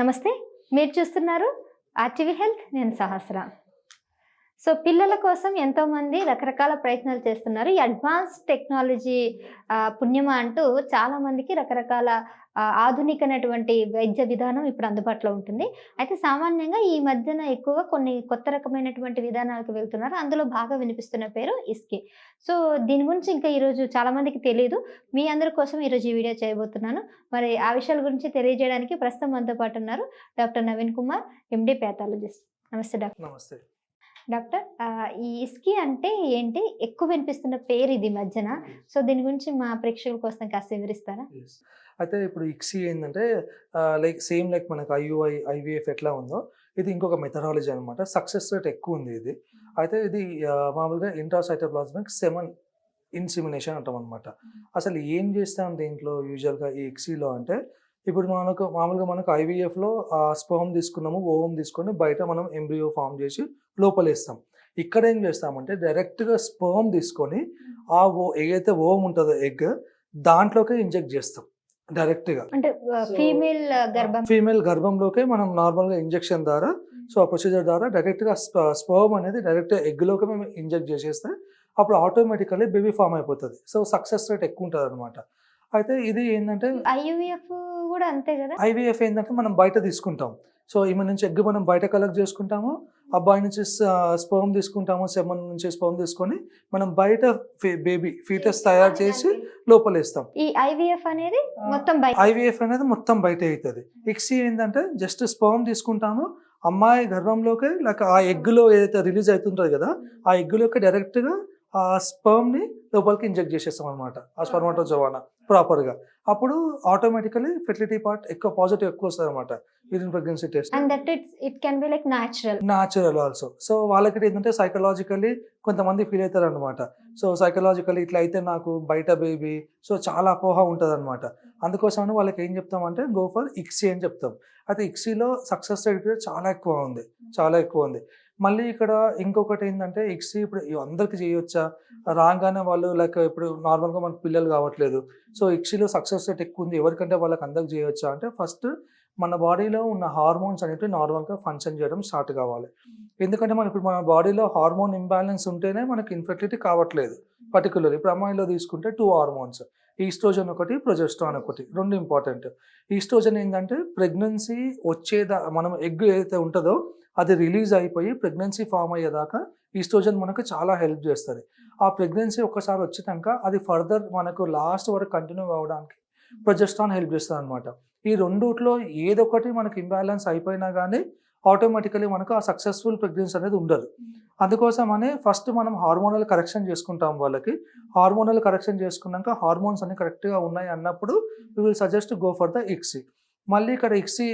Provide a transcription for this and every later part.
నమస్తే. మీరు చూస్తున్నారు ఆర్టీవీ హెల్త్ నేను సహస్ర. సో పిల్లల కోసం ఎంతోమంది రకరకాల ప్రయత్నాలు చేస్తున్నారు. ఈ అడ్వాన్స్ టెక్నాలజీ పుణ్యమా అంటూ చాలామందికి రకరకాల ఆ, ఆధునికమైనటువంటి వైద్య విధానం ఇప్పుడు అందుబాటులో ఉంటుంది. అయితే సామాన్యంగా ఈ మధ్యన ఎక్కువ కొన్ని కొత్త రకమైనటువంటి విధానాలకు వెళ్తున్నారు. అందులో బాగా వినిపిస్తున్న పేరు ఇస్కి. సో దీని గురించి ఇంకా ఈరోజు చాలామందికి తెలియదు మీ అందరి కోసం ఈరోజు ఈ వీడియో చేయబోతున్నాను. మరి ఆ విషయాల గురించి తెలియజేయడానికి ప్రస్తుతం మనతో పాటు ఉన్నారు doctor Naveen Kumar MD pathologist నమస్తే డాక్టర్. నమస్తే. డాక్టర్ ఈ ఇస్కి అంటే ఏంటి? ఎక్కువ వినిపిస్తున్న పేరు ఇది మధ్యన. సో దీని గురించి మా ప్రేక్షకుల కోసం కాస్త వివరిస్తారా. అయితే ఇప్పుడు ఇక్సీ ఏంటంటే లైక్ సేమ్ లైక్ మనకు ఐయుఐ ఐవిఎఫ్ ఎట్లా ఉందో ఇది ఇంకొక మెథడాలజీ అనమాట సక్సెస్ రేట్ ఎక్కువ ఉంది ఇది. అయితే ఇది మామూలుగా ఇంట్రాసైటోప్లాస్మిక్ సెమన్ ఇన్సిమినేషన్ అంటాం అనమాట అసలు ఏం చేస్తాం దీంట్లో యూజువల్గా ఈ ఇక్సీలో అంటే ఇప్పుడు మనకు మామూలుగా మనకు ఐవీఎఫ్లో స్పర్మ్ తీసుకున్నాము ఓవం తీసుకొని బయట మనం ఎంబ్రియో ఫామ్ చేసి లోపలేస్తాం. ఇక్కడ ఏం చేస్తామంటే డైరెక్ట్గా స్పర్మ్ తీసుకొని ఆ ఓ ఏదైతే ఓవం ఉంటుందో ఎగ్ దాంట్లోకి ఇంజెక్ట్ చేస్తాం డైరెక్ట్గా అంటే ఫీమేల్ గర్భం. ఫీమేల్ గర్భంలోకి మనం నార్మల్గా ఇంజెక్షన్ ద్వారా సో ఆ ప్రొసీజర్ ద్వారా డైరెక్ట్గా స్పర్మ్ అనేది డైరెక్ట్ ఎగ్లోకి మేము ఇంజెక్ట్ చేసేస్తే అప్పుడు ఆటోమేటికల్లీ బేబీ ఫామ్ అయిపోతుంది. సో సక్సెస్ రేట్ ఎక్కువ ఉంటుంది అనమాట అయితే ఇది ఏంటంటే ఐయుఎఫ్ కూడా అంతే కదా? ఐవీఎఫ్ ఏంటంటే మనం బయట తీసుకుంటాం. సో ఈమె నుంచి ఎగ్ మనం బయట కలెక్ట్ చేసుకుంటాము. అబ్బాయి నుంచి స్పర్మ్ తీసుకుంటాము. సెమన్ నుంచి స్పర్మ్ తీసుకొని మనం బయట బేబీ ఫీటస్ తయారు చేసి లోపలేస్తాం. ఈ ఐవిఎఫ్ అనేది మొత్తం ఐవీఎఫ్ అనేది మొత్తం బయట అవుతుంది ఇక్సీ ఏంటంటే జస్ట్ స్పర్మ్ తీసుకుంటాము. అమ్మాయి గర్భంలోకి లైక్ ఆ ఎగ్లో ఏదైతే రిలీజ్ అవుతుంటుంది కదా ఆ ఎగ్లోకి డైరెక్ట్గా ఆ స్పర్మ్ని లోపలికి ఇంజెక్ట్ చేసేస్తాం అనమాట ఆ స్పర్మటోజోవానా ప్రాపర్గా. అప్పుడు ఆటోమేటికలీ ఫెర్టిలిటీ పార్ట్ ఎక్కువ పాజిటివ్ ఎక్కువ వస్తుంది అనమాట within pregnancy test and that it's it can be like natural natural also so వాళ్ళకి ఏంటంటే సైకలాజికల్లీ కొంతమంది ఫీల్ అవుతారు అనమాట సో సైకలాజికల్లీ ఇట్లా అయితే నాకు బయట బేబీ సో చాలా అపోహ ఉంటుంది అనమాట అందుకోసమని వాళ్ళకి ఏం చెప్తామంటే గో ఫర్ ఇక్సీ అని చెప్తాం. అయితే ఇక్సీలో సక్సెస్ రేట్ చాలా ఎక్కువ ఉంది. చాలా ఎక్కువ ఉంది. మళ్ళీ ఇక్కడ ఇంకొకటి ఏంటంటే ఇక్సీ ఇప్పుడు అందరికి చేయొచ్చా? రాగానే వాళ్ళు లైక్ ఇప్పుడు నార్మల్గా మనకు పిల్లలు కావట్లేదు. సో ఇక్సీలో సక్సెస్ రేట్ ఎక్కువ ఉంది. ఎవరికంటే వాళ్ళకి అందరికి చేయొచ్చా? అంటే ఫస్ట్ మన బాడీలో ఉన్న హార్మోన్స్ అనేవి నార్మల్గా ఫంక్షన్ చేయడం స్టార్ట్ కావాలి. ఎందుకంటే మన ఇప్పుడు మన బాడీలో హార్మోన్ ఇంబ్యాలెన్స్ ఉంటేనే మనకి ఇన్ఫెర్టిలిటీ కావట్లేదు పర్టికులర్ ఇప్పుడు అమ్మాయిలో తీసుకుంటే టూ హార్మోన్స్ ఈస్ట్రోజన్ ఒకటి ప్రొజెస్ట్రాన్ ఒకటి రెండు ఇంపార్టెంట్. ఈస్ట్రోజన్ ఏంటంటే ప్రెగ్నెన్సీ వచ్చేదా మనం ఎగ్ ఏదైతే ఉంటుందో అది రిలీజ్ అయిపోయి ప్రెగ్నెన్సీ ఫామ్ అయ్యేదాకా ఈస్ట్రోజన్ మనకు చాలా హెల్ప్ చేస్తుంది. ఆ ప్రెగ్నెన్సీ ఒకసారి వచ్చినాక అది ఫర్దర్ మనకు లాస్ట్ వరకు కంటిన్యూ అవ్వడానికి ప్రొజెస్ట్రాన్ హెల్ప్ చేస్తుంది అనమాట ఈ రెండుట్లో ఏదొకటి మనకి ఇంబ్యాలెన్స్ అయిపోయినా కానీ ఆటోమేటికలీ మనకు ఆ సక్సెస్ఫుల్ ప్రెగ్నెన్సీ అనేది ఉండదు. అందుకోసమనే ఫస్ట్ మనం హార్మోనల్ కరెక్షన్ చేసుకుంటాం వాళ్ళకి. హార్మోనల్ కరెక్షన్ చేసుకున్నాక హార్మోన్స్ అన్ని కరెక్ట్గా ఉన్నాయి అన్నప్పుడు we will suggest go for the ICSI మళ్ళీ ఇక్కడ ఇక్సీ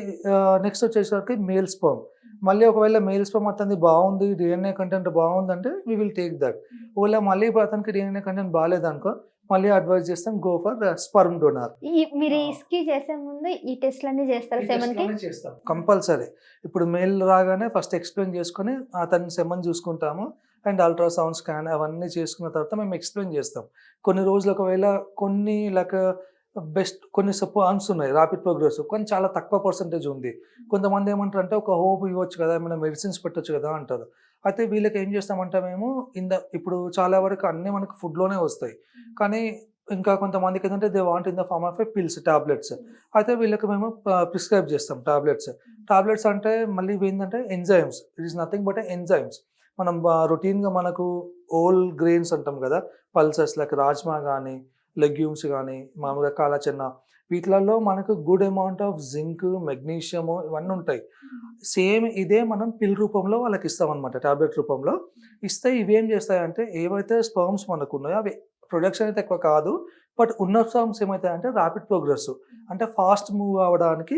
నెక్స్ట్ వచ్చేసరికి మేల్ స్పర్మ్ మళ్ళీ ఒకవేళ మేల్ స్పర్మ్ అతనిది బాగుంది డిఎన్ఏ కంటెంట్ బాగుందంటే వీ విల్ టేక్ దట్ ఒకవేళ మళ్ళీ అతనికి డిఎన్ఏ కంటెంట్ బాగాలేదనుకో మళ్ళీ అడ్వైజ్ చేస్తాం గో ఫర్ స్పర్మ్ డోనర్ మీరు ఇస్కి చేసే ముందు ఈ టెస్ట్లన్నీ చేస్తారు సెవెన్కి చేస్తాం. కంపల్సరీ. ఇప్పుడు మెయిల్ రాగానే ఫస్ట్ ఎక్స్ప్లెయిన్ చేసుకొని అతని సెమన్ చూసుకుంటాము అండ్ అల్ట్రాసౌండ్ స్కాన్ అవన్నీ చేసుకున్న తర్వాత మేము ఎక్స్ప్లెయిన్ చేస్తాం. కొన్ని రోజులు ఒకవేళ కొన్ని లైక్ బెస్ట్ కొన్ని సపోర్ట్స్ ఉన్నాయి ర్యాపిడ్ ప్రోగ్రెస్ కొన్ని చాలా తక్కువ పర్సంటేజ్ ఉంది. కొంతమంది ఏమంటారు అంటే ఒక హోప్ ఇవ్వచ్చు కదా ఏమైనా మెడిసిన్స్ పెట్టొచ్చు కదా అంటారు. అయితే వీళ్ళకి ఏం చేస్తామంటే మేము ఇంద ఇప్పుడు చాలా వరకు అన్నీ మనకు ఫుడ్లోనే వస్తాయి. కానీ ఇంకా కొంతమందికి ఏంటంటే they want in the form of a pills tablets అయితే వీళ్ళకి మేము ప్రిస్క్రైబ్ చేస్తాం టాబ్లెట్స్ టాబ్లెట్స్ అంటే మళ్ళీ ఏంటంటే enzymes it is nothing but enzymes మనం రొటీన్గా మనకు ఓల్ గ్రెయిన్స్ అంటాం కదా పల్సెస్ లైక్ రాజ్మా కానీ లెగ్యూమ్స్ కానీ మామూలుగా కాలచెన్న వీటిలలో మనకు good amount of zinc magnesium ఇవన్నీ ఉంటాయి. సేమ్ ఇదే మనం పిల్ రూపంలో వాళ్ళకి ఇస్తాం అనమాట టాబ్లెట్ రూపంలో. ఇస్తే ఇవేం చేస్తాయంటే ఏవైతే స్పర్మ్స్ మనకు ఉన్నాయో అవి ప్రొడక్షన్ అయితే ఎక్కువ కాదు బట్ ఉన్న స్పర్మ్స్ ఏమవుతాయంటే ర్యాపిడ్ ప్రోగ్రెస్ అంటే ఫాస్ట్ మూవ్ అవ్వడానికి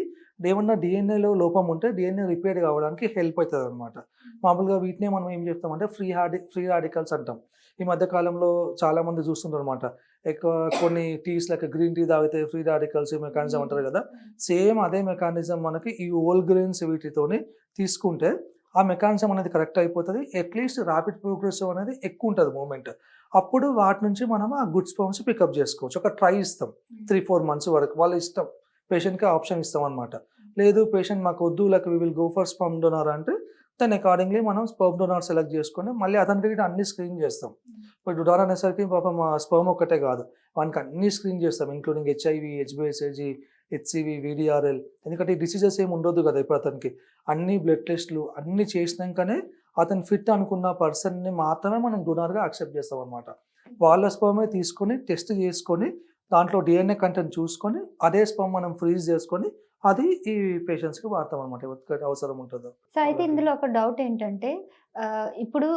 ఏమన్నా డిఎన్ఏలో లోపం ఉంటే డిఎన్ఏ రిపేర్ కావడానికి హెల్ప్ అవుతుంది అనమాట మామూలుగా వీటినే మనం ఏం చెప్తామంటే ఫ్రీ హార్డి ఫ్రీ రాడికల్స్ అంటాం. ఈ మధ్య కాలంలో చాలా మంది చూస్తుంటారు అనమాట ఎక్కువ కొన్ని టీస్ లైక్ గ్రీన్ టీ తాగితే ఫ్రీ రాడికల్స్ మెకానిజం అంటారు కదా సేమ్ అదే మెకానిజం మనకి ఈ ఓల్ గ్రెయిన్స్ వీటితోని తీసుకుంటే ఆ మెకానిజం అనేది కరెక్ట్ అయిపోతుంది. అట్లీస్ట్ ర్యాపిడ్ ప్రోగ్రెసివ్ అనేది ఎక్కువ ఉంటుంది మూమెంట్ అప్పుడు వాటి నుంచి మనం ఆ గుడ్ స్పర్మ్స్ పికప్ చేసుకోవచ్చు. ఒక ట్రై ఇస్తాం. త్రీ ఫోర్ మంత్స్ వరకు వాళ్ళ ఇష్టం. పేషెంట్కి ఆప్షన్ ఇస్తాం అనమాట లేదు పేషెంట్ మాకు వద్దు like we will go for sperm donor అంటే దాని అకార్డింగ్లీ మనం స్పర్మ్ డొనార్ సెలెక్ట్ చేసుకొని మళ్ళీ అతనికి అన్ని స్క్రీన్ చేస్తాం. ఇప్పుడు డొనార్ అనేసరికి పాపం స్పర్మ్ ఒక్కటే కాదు. వానికి అన్ని స్క్రీన్ చేస్తాం ఇంక్లూడింగ్ హెచ్ఐవి హెచ్బిఎస్ఏజీ హెచ్సివి వీడిఆర్ఎల్ ఎందుకంటే ఈ డిసీజెస్ ఏమి ఉండదు కదా ఇప్పుడు అతనికి. అన్ని బ్లడ్ టెస్ట్లు అన్ని చేసినాకనే అతను ఫిట్ అనుకున్న పర్సన్ని మాత్రమే మనం డొనార్గా యాక్సెప్ట్ చేస్తాం అనమాట వాళ్ళ స్పర్మే తీసుకొని టెస్ట్ చేసుకొని దాంట్లో డిఎన్ఏ కంటెంట్ చూసుకొని అదే స్పర్మ్ మనం ఫ్రీజ్ చేసుకొని అది ఈ పేషెంట్స్కి వాడతాం అనమాట అవసరం ఉంటుందో. సో అయితే ఇందులో ఒక డౌట్ ఏంటంటే ఇప్పుడు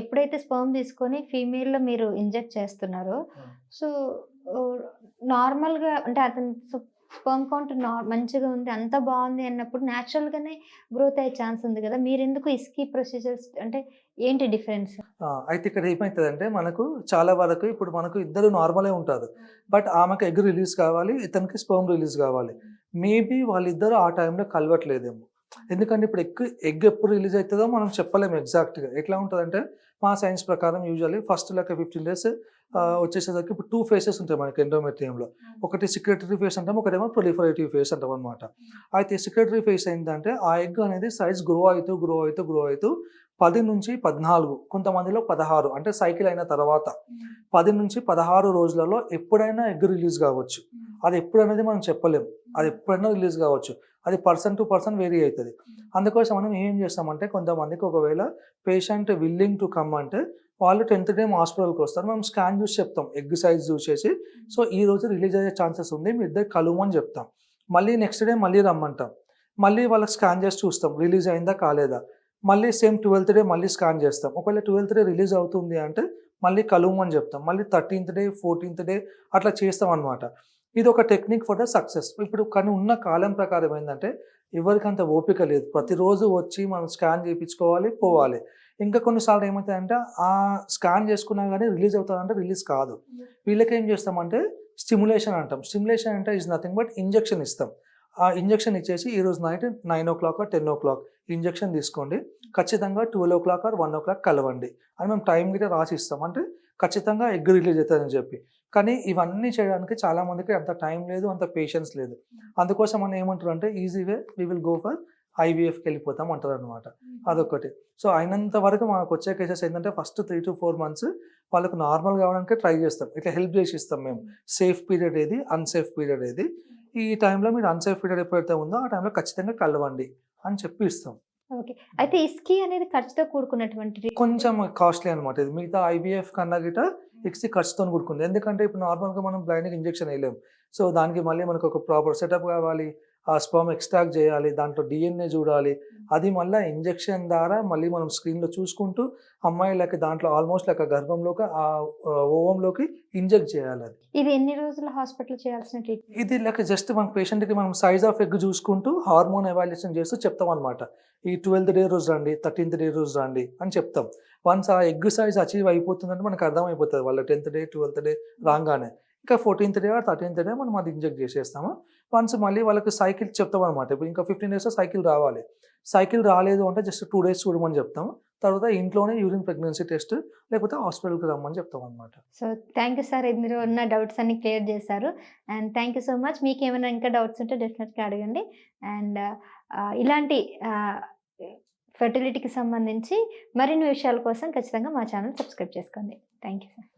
ఎప్పుడైతే స్పర్మ్ తీసుకొని ఫీమేల్లో మీరు ఇంజెక్ట్ చేస్తున్నారో సో నార్మల్గా అంటే అతని స్పర్మ్ కౌంట్ మంచిగా ఉంది అంత బాగుంది అన్నప్పుడు న్యాచురల్గానే గ్రోత్ అయ్యే ఛాన్స్ ఉంది కదా! మీరు ఎందుకు ఇస్కీ ప్రొసీజర్స్ అంటే ఏంటి డిఫరెన్స్? అయితే ఇక్కడ ఏమవుతుందంటే మనకు చాలా వరకు ఇప్పుడు మనకు ఇద్దరు నార్మలే ఉంటారు. బట్ ఆమెకు ఎగ్ రిలీజ్ కావాలి ఇతనికి స్పర్మ్ రిలీజ్ కావాలి. మేబీ వాళ్ళిద్దరు ఆ టైంలో కలవట్లేదేమో. ఎందుకంటే ఇప్పుడు ఎగ్ ఎగ్ ఎప్పుడు రిలీజ్ అవుతుందో మనం చెప్పలేము ఎగ్జాక్ట్గా. ఎట్లా ఉంటుందంటే మా సైన్స్ ప్రకారం యూజువల్లీ ఫస్ట్ లెక్క ఫిఫ్టీన్ డేస్ వచ్చేసేసరికి ఇప్పుడు టూ ఫేసెస్ ఉంటాయి మనకి ఎండోమెట్రియంలో. ఒకటి సిక్రెటరీ ఫేస్ అంటాం ఒకటేమో ప్రొలిఫరేటివ్ ఫేస్ అంటాం అనమాట అయితే సిక్రెటరీ ఫేస్ ఏంటంటే ఆ ఎగ్ అనేది సైజ్ గ్రో అవుతూ గ్రో అవుతూ గ్రో అవుతూ పది నుంచి పద్నాలుగు కొంతమందిలో పదహారు అంటే సైకిల్ అయిన తర్వాత పది నుంచి పదహారు రోజులలో ఎప్పుడైనా ఎగ్ రిలీజ్ కావచ్చు. అది ఎప్పుడు అనేది మనం చెప్పలేం అది ఎప్పుడైనా రిలీజ్ కావచ్చు. అది పర్సన్ టు పర్సన్ వేరీ అవుతుంది. అందుకోసం మనం ఏం చేస్తామంటే కొంతమందికి ఒకవేళ పేషెంట్ విల్లింగ్ టు కమ్ అంటే వాళ్ళు టెన్త్ డే హాస్పిటల్కి వస్తారు. మనం స్కాన్ చూసి చెప్తాం ఎగ్ సైజ్ చూసేసి. సో ఈ రోజు రిలీజ్ అయ్యే ఛాన్సెస్ ఉంది. మీ ఇద్దరు కలువమని చెప్తాం. మళ్ళీ నెక్స్ట్ డే మళ్ళీ రమ్మంటాం. మళ్ళీ వాళ్ళకి స్కాన్ చేసి చూస్తాం. రిలీజ్ అయిందా కాలేదా? మళ్ళీ సేమ్ ట్వెల్త్ డే మళ్ళీ స్కాన్ చేస్తాం. ఒకవేళ ట్వెల్త్ డే రిలీజ్ అవుతుంది అంటే మళ్ళీ కలువమని చెప్తాం. మళ్ళీ థర్టీన్త్ డే ఫోర్టీన్త్ డే అట్లా చేస్తాం అనమాట ఇది ఒక టెక్నిక్ ఫర్ ద సక్సెస్. ఇప్పుడు కానీ ఉన్న కాలం ప్రకారం ఏంటంటే ఎవరికంత ఓపిక లేదు. ప్రతిరోజు వచ్చి మనం స్కాన్ చేయించుకోవాలి పోవాలి. ఇంకా కొన్నిసార్లు ఏమవుతాయంటే ఆ స్కాన్ చేసుకున్నా కానీ రిలీజ్ అవుతుందంటే రిలీజ్ కాదు. వీళ్ళకి ఏం చేస్తామంటే స్టిములేషన్ అంటాం. స్టిములేషన్ అంటే ఈజ్ నథింగ్ బట్ ఇంజెక్షన్ ఇస్తాం. ఆ ఇంజెక్షన్ ఇచ్చేసి ఈరోజు night nine o'clock ten o'clock injection తీసుకోండి. ఖచ్చితంగా twelve o'clock or one o'clock కలవండి. అని మేము టైం గిట్ట రాసి ఇస్తాం అంటే ఖచ్చితంగా ఎగ్ రిలీజ్ అవుతుందని చెప్పి. కానీ ఇవన్నీ చేయడానికి చాలా మందికి అంత టైం లేదు అంత పేషెన్స్ లేదు. అందుకోసం మనం ఏమంటారు అంటే easy way we will go for ఐవీఎఫ్కి వెళ్ళిపోతాం అంటారు అనమాట అదొకటి సో అయినంత వరకు మాకు వచ్చే కేసెస్ ఏంటంటే first three to four months వాళ్ళకు నార్మల్ కావడానికి ట్రై చేస్తాం. ఇట్లా హెల్ప్ చేసి ఇస్తాం మేము సేఫ్ పీరియడ్ ఏది? అన్సేఫ్ పీరియడ్ ఏది? ఈ టైంలో మీరు అన్సేఫ్ పీరియడ్ ఎప్పుడైతే ఉందో ఆ టైంలో ఖచ్చితంగా కలవండి అని చెప్పి ఇస్తాం. ఓకే. అయితే ఇస్కీ అనేది ఖర్చుతో కూడుకున్నటువంటి కొంచెం కాస్ట్లీ అనమాట ఇది మిగతా ఐవీఎఫ్ కన్నా గిట ఎక్స్ట్రీ ఖర్చుతో కూడుకుంది. ఎందుకంటే ఇప్పుడు నార్మల్గా మనం బ్లైండ్కి ఇంజెక్షన్ వేయలేము సో దానికి మళ్ళీ మనకు ఒక ప్రాపర్ సెటప్ కావాలి. ఆ స్పర్మ్ ఎక్స్ట్రాక్ట్ చేయాలి దాంట్లో డిఎన్ఏ చూడాలి. అది మళ్ళీ ఇంజెక్షన్ ద్వారా మళ్ళీ మనం స్క్రీన్లో చూసుకుంటూ అమ్మాయిలకి దాంట్లో ఆల్మోస్ట్ లెక్క గర్భంలోకి ఆ ఓవంలోకి ఇంజెక్ట్ చేయాలి అది. ఇది ఎన్ని రోజులు హాస్పిటల్ చేయాల్సిన ట్రీట్మెంట్? ఇది లెక్క జస్ట్ మన పేషెంట్కి మనం సైజ్ ఆఫ్ ఎగ్ చూసుకుంటూ హార్మోన్ ఎవాల్యుయేషన్ చేస్తూ చెప్తాం అనమాట ఈ ట్వెల్త్ డే రోజు రండి థర్టీన్త్ డే రోజు రండి అని చెప్తాం. వన్స్ ఆ ఎగ్ సైజ్ అచీవ్ అయిపోతుందంటే మనకు అర్థమైపోతుంది వాళ్ళ టెన్త్ డే ట్వెల్త్ డే రాగానే. ఇంకా fourteenth day or thirteenth day మనం అది ఇంజెక్ట్ చేసేస్తాము. వన్స్ మళ్ళీ వాళ్ళకి సైకిల్ చెప్తాం అనమాట ఇప్పుడు ఇంకా ఫిఫ్టీన్ డేస్లో సైకిల్ రావాలి. సైకిల్ రాలేదు అంటే జస్ట్ టూ డేస్ చూడమని చెప్తాం. తర్వాత ఇంట్లోనే యూరిన్ ప్రెగ్నెన్సీ టెస్ట్ లేకపోతే హాస్పిటల్కి రమ్మని చెప్తాం అనమాట సో థ్యాంక్ యూ సార్ మీరు ఉన్న డౌట్స్ అన్ని క్లియర్ చేశారు. And thank you so much మీకు ఏమైనా ఇంకా డౌట్స్ ఉంటే డెఫినెట్గా అడగండి. అండ్ uh, ఇలాంటి uh, ఫెర్టిలిటీకి సంబంధించి మరిన్ని విషయాల కోసం ఖచ్చితంగా మా ఛానల్ సబ్స్క్రైబ్ చేసుకోండి. Thank you sir